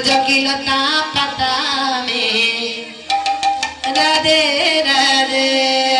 জকিলতা পাতা মে রাধে রাধে